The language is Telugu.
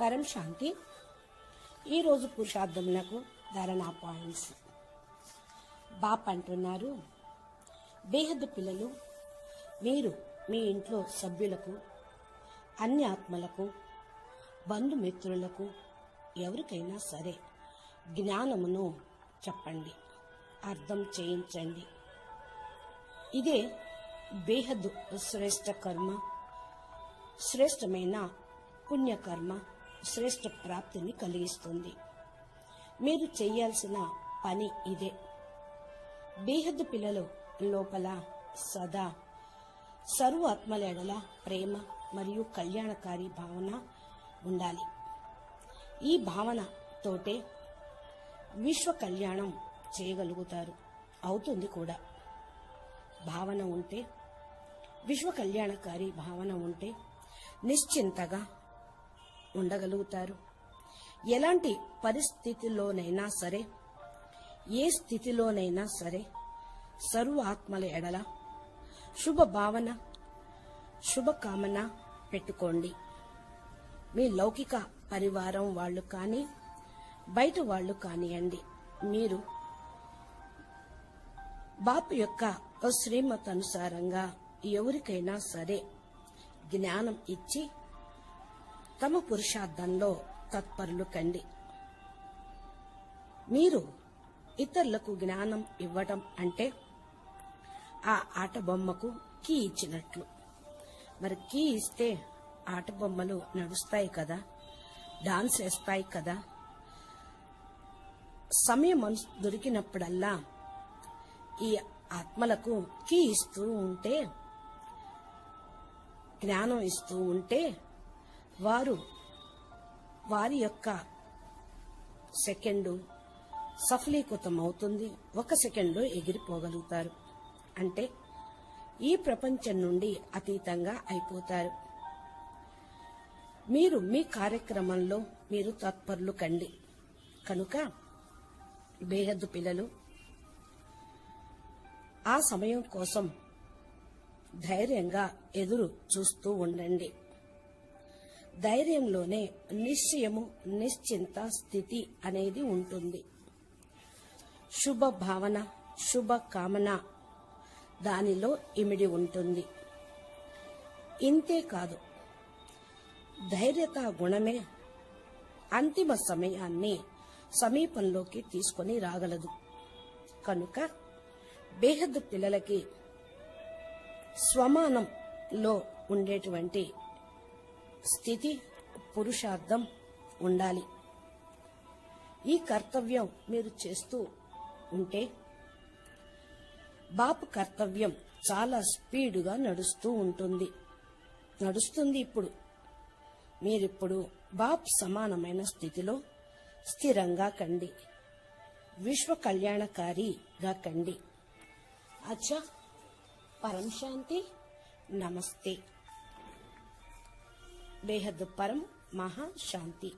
పరం శాంతి. ఈరోజు పురుషార్థములకు ధారణా పాయింట్స్ బాప్ అంటున్నారు బేహద్దు పిల్లలు మీరు మీ ఇంట్లో సభ్యులకు అన్ని ఆత్మలకు బంధుమిత్రులకు ఎవరికైనా సరే జ్ఞానమును చెప్పండి అర్థం చేయించండి. ఇదే బేహద్దు శ్రేష్ట కర్మ శ్రేష్టమైన పుణ్యకర్మ శ్రేష్ట ప్రాప్తిని కలిగిస్తుంది. మీరు చేయాల్సిన పని ఇదే. బేహద్దు పిల్లలు లోపల సదా సర్వ ఆత్మలేడల ప్రేమ మరియు కళ్యాణకారి భావన ఉండాలి. ఈ భావన తోటే విశ్వ కళ్యాణం చేయగలుగుతారు. అవుతుంది కూడా. భావన ఉంటే విశ్వ కళ్యాణకారి భావన ఉంటే నిశ్చింతగా ఉండగలుగుతారు. ఎలాంటి పరిస్థితిలోనైనా సరే ఏ స్థితిలోనైనా సరే సర్వ ఆత్మల ఎడల శుభ భావన శుభకామన పెట్టుకోండి. మీ లౌకిక పరివారం వాళ్ళు కానీ బయట వాళ్ళు కానియండి మీరు బాపు యొక్క శ్రీమత్ అనుసారంగా ఎవరికైనా సరే జ్ఞానం ఇచ్చి తమ పురుషార్థంలో తత్పరులు కండి. మీరు ఇతరులకు జ్ఞానం ఇవ్వటం అంటే ఆ ఆట బొమ్మకు కీ ఇచ్చినట్లు. మరి కీ ఇస్తే ఆట బొమ్మలు నడుస్తాయి కదా డాన్స్ వేస్తాయి కదా. సమయం దొరికినప్పుడల్లా ఈ ఆత్మలకు కీ ఇస్తూ ఉంటే జ్ఞానం ఇస్తూ ఉంటే వారు వారి యొక్క సెకండు సఫలీకృతం అవుతుంది. ఒక సెకండ్లో ఎగిరిపోగలుగుతారు. అంటే ఈ ప్రపంచం నుండి అతీతంగా అయిపోతారు. మీరు మీ కార్యక్రమంలో మీరు తత్పరులు కండి. కనుక బేహద్దు పిల్లలు ఆ సమయం కోసం ధైర్యంగా ఎదురు చూస్తూ ఉండండి. ధైర్యంలోనే నిశ్చయము నిశ్చింత స్థితి అనేది ఉంటుంది. శుభ భావన శుభ కామన దానిలో ఇమిడి ఉంటుంది. ఇంతే కాదు ధైర్యత గుణమే అంతిమ సమయాన్ని సమీపంలోకి తీసుకొని రాగలదు. కనుక బేహద్దు పిల్లలకి స్వమానంలో ఉండేటువంటి స్థితి పురుషార్థం ఉండాలి. ఈ కర్తవ్యం మీరు చేస్తూ ఉంటే బాపు కర్తవ్యం చాలా స్పీడుగా నడుస్తూ ఉంటుంది. నడుస్తుంది ఇప్పుడు. మీరిప్పుడు బాప్ సమానమైన స్థితిలో స్థిరంగా కండి. విశ్వ కళ్యాణకారిగా కండి. అచ్చా పరం శాంతి నమస్తే. బేహద్దు పరం మహాశాంతి